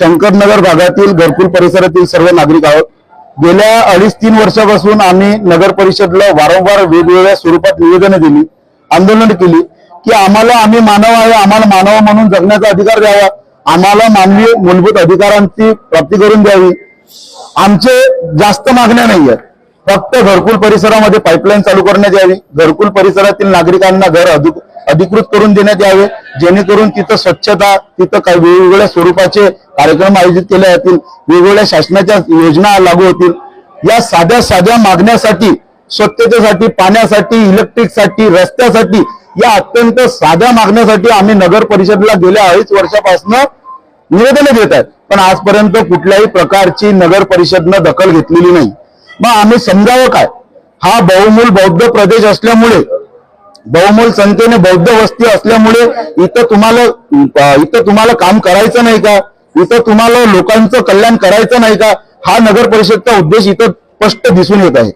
शंकरनगर भागातील घरकुल परिसरातील सर्व नागरिक आहोत. गेल्या अडीच तीन वर्षापासून आम्ही नगर परिषदला वारंवार वेगवेगळ्या स्वरूपात निवेदनं दिली आंदोलन केली की आम्हाला आम्ही मानव आहे आम्हाला मानव म्हणून जगण्याचा अधिकार द्यावा आम्हाला मानवी मूलभूत अधिकारांची प्राप्ती करून द्यावी. आमचे जास्त मागण्या नाही आहेत फक्त घरकुल परिसरामध्ये पाईपलाईन चालू करण्यात यावी. घरकुल परिसरातील नागरिकांना घर अधिक अधिकृत करून देण्यात यावे जेणेकरून तिथं स्वच्छता तिथं काही वेगवेगळ्या स्वरूपाचे कार्यक्रम आयोजित केले जातील वेगवेगळ्या शासनाच्या योजना लागू होतील. या साध्या साध्या मागण्यासाठी स्वच्छतेसाठी पाण्यासाठी इलेक्ट्रिकसाठी रस्त्यासाठी या अत्यंत साध्या मागण्यासाठी आम्ही नगर परिषदेला गेल्या अडीच वर्षापासून निवेदन देत आहेत. पण आजपर्यंत कुठल्याही प्रकारची नगर परिषदनं दखल घेतलेली नाही. मग आम्ही समजावं काय? हा बहुमूल बौद्ध प्रदेश असल्यामुळे बहुमूल संख्येने बौद्ध वस्ती असल्यामुळे इथं तुम्हाला इथं तुम्हाला काम करायचं नाही का? इथं तुम्हाला लोकांचं कल्याण करायचं नाही का? हा नगर परिषदचा उद्देश इथं स्पष्ट दिसून येत आहे.